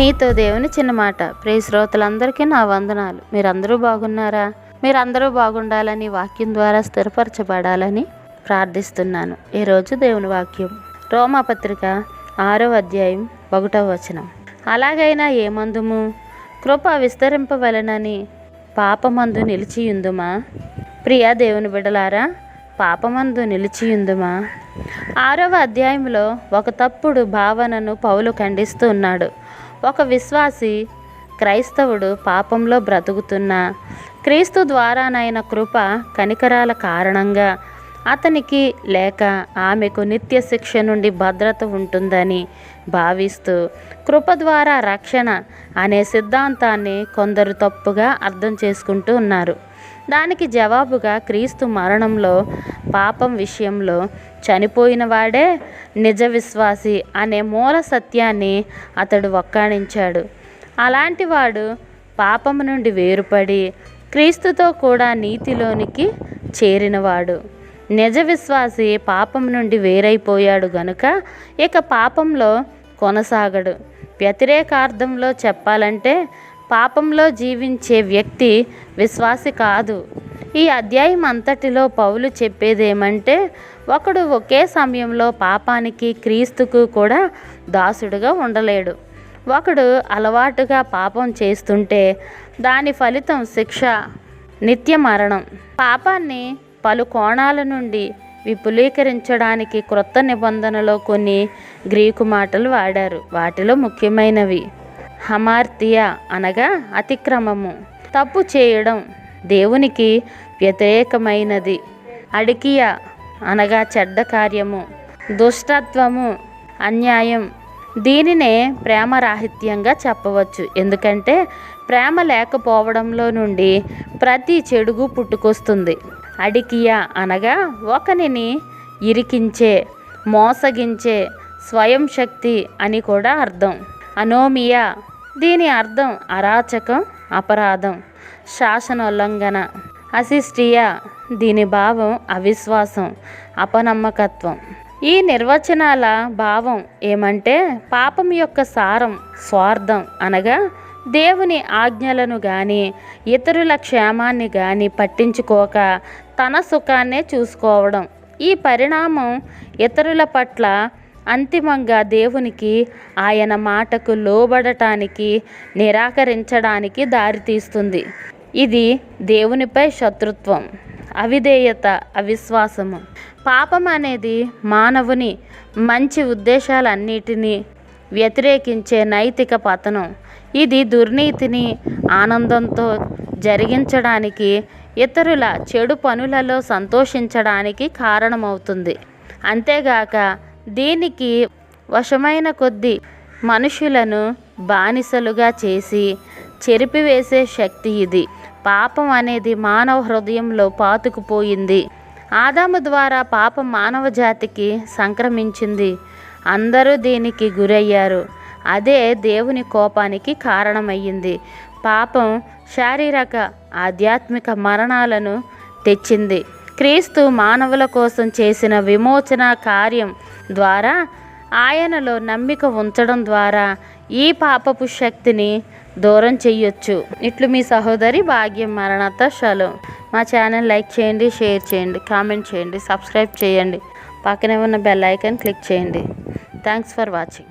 నీతో దేవుని చిన్న మాట. ప్రియ శ్రోతలందరికీ నా వందనాలు. మీరందరూ బాగున్నారా? మీరందరూ బాగుండాలని వాక్యం ద్వారా స్థిరపరచబడాలని ప్రార్థిస్తున్నాను. ఈరోజు దేవుని వాక్యం. రోమాపత్రిక ఆరో అధ్యాయం ఒకటవ వచనం. అలాగైనా ఏమందుము? కృప విస్తరింపవలనని పాపమందు నిలిచియుందుమా? ప్రియా దేవుని బిడలారా పాపమందు నిలిచియుందుమా? ఆరవ అధ్యాయంలో ఒక తప్పుడు భావనను పౌలు ఖండిస్తూ ఉన్నాడు. ఒక విశ్వాసి క్రైస్తవుడు పాపంలో బ్రతుకుతున్న క్రీస్తు ద్వారానైన కృప కనికరాల కారణంగా అతనికి లేక ఆమెకు నిత్య శిక్ష నుండి భద్రత ఉంటుందని భావిస్తూ కృప ద్వారా రక్షణ అనే సిద్ధాంతాన్ని కొందరు తప్పుగా అర్థం చేసుకుంటూ ఉన్నారు. దానికి జవాబుగా క్రీస్తు మరణంలో పాపం విషయంలో చనిపోయిన వాడే నిజ విశ్వాసి అనే మూల సత్యాన్ని అతడు వక్కాణించాడు. అలాంటి వాడు పాపం నుండి వేరుపడి క్రీస్తుతో కూడా నీతిలోనికి చేరినవాడు. నిజ విశ్వాసి పాపం నుండి వేరైపోయాడు గనుక ఇక పాపంలో కొనసాగడు. వ్యతిరేకార్థంలో చెప్పాలంటే పాపంలో జీవించే వ్యక్తి విశ్వాసి కాదు. ఈ అధ్యాయం అంతటిలో పౌలు చెప్పేదేమంటే ఒకడు ఒకే సమయంలో పాపానికి క్రీస్తుకు కూడా దాసుడుగా ఉండలేడు. ఒకడు అలవాటుగా పాపం చేస్తుంటే దాని ఫలితం శిక్ష నిత్య మరణం. పాపాన్ని పలు కోణాల నుండి విపులీకరించడానికి క్రొత్త నిబంధనలో కొన్ని గ్రీకు మాటలు వాడారు. వాటిలో ముఖ్యమైనవి హమార్తియా అనగా అతిక్రమము తప్పు చేయడం దేవునికి వ్యతిరేకమైనది. అడికియ అనగా చెడ్డ కార్యము దుష్టత్వము అన్యాయం. దీనినే ప్రేమరాహిత్యంగా చెప్పవచ్చు. ఎందుకంటే ప్రేమ లేకపోవడంలో నుండి ప్రతి చెడుగు పుట్టుకొస్తుంది. అడికియ అనగా ఒకనిని ఇరికించే మోసగించే స్వయం శక్తి అని కూడా అర్థం. అనోమియా దీని అర్థం అరాచకం అపరాధం శాసనోల్లంఘన అసిస్టియా దీని భావం అవిశ్వాసం అపనమ్మకత్వం. ఈ నిర్వచనాల భావం ఏమంటే పాపం యొక్క సారం స్వార్థం అనగా దేవుని ఆజ్ఞలను గాని ఇతరుల క్షేమాన్ని గాని పట్టించుకోక తన సుఖాన్నే చూసుకోవడం. ఈ పరిణామం ఇతరుల పట్ల అంతిమంగా దేవునికి ఆయన మాటకు లోబడటానికి నిరాకరించడానికి దారితీస్తుంది. ఇది దేవునిపై శత్రుత్వం అవిధేయత అవిశ్వాసము. పాపం అనేది మానవుని మంచి ఉద్దేశాలన్నిటినీ వ్యతిరేకించే నైతిక పతనం. ఇది దుర్నీతిని ఆనందంతో జరిగించడానికి ఇతరుల చెడు పనులలో సంతోషించడానికి కారణమవుతుంది. అంతేగాక దీనికి వశమైన కొద్ది మనుషులను బానిసలుగా చేసి చెరిపివేసే శక్తి ఇది. పాపం అనేది మానవ హృదయంలో పాతుకుపోయింది. ఆదాము ద్వారా పాపం మానవ జాతికి సంక్రమించింది. అందరూ దీనికి గురయ్యారు. అదే దేవుని కోపానికి కారణమయ్యింది. పాపం శారీరక ఆధ్యాత్మిక మరణాలను తెచ్చింది. క్రీస్తు మానవుల కోసం చేసిన విమోచన కార్యం ద్వారా ఆయనలో నమ్మిక ఉంచడం ద్వారా ఈ పాపపు శక్తిని దూరం చెయ్యొచ్చు. ఇట్లు మీ సహోదరి భాగ్యం మరణత షలో మా ఛానల్ లైక్ చేయండి షేర్ చేయండి కామెంట్ చేయండి సబ్స్క్రైబ్ చేయండి. పక్కనే ఉన్న బెల్ ఐకాన్ క్లిక్ చేయండి. Thanks for watching.